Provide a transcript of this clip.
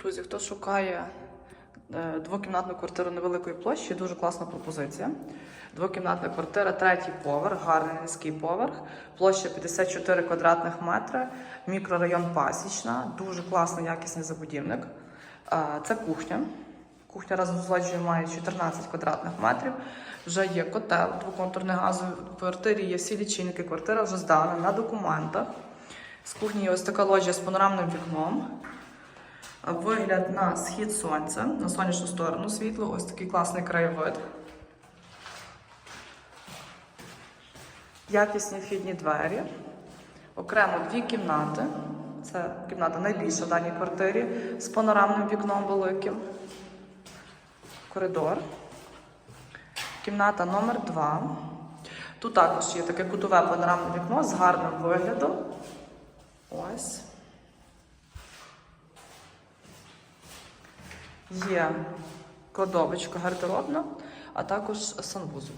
Друзі, хто шукає е, двокімнатну квартиру невеликої площі, дуже класна пропозиція. Двокімнатна квартира, третій поверх, гарний низький поверх, площа 54 квадратних метри, мікрорайон Пасічна, дуже класний якісний забудівник. Е, Це кухня. Кухня разом з лоджією має 14 квадратних метрів. Вже є котел, двоконтурний газовий. В квартирі є всі лічильники, квартира вже здана на документах. З кухні є ось така лоджія з панорамним вікном. Вигляд на схід сонця, на сонячну сторону світло, ось такий класний краєвид. Якісні вхідні двері. Окремо дві кімнати. Це кімната найбільша в даній квартирі з панорамним вікном великим. Коридор. Кімната номер 2. Тут також є таке кутове панорамне вікно з гарним виглядом. Ось. Є кладовочка гардеробна, а також санвузол.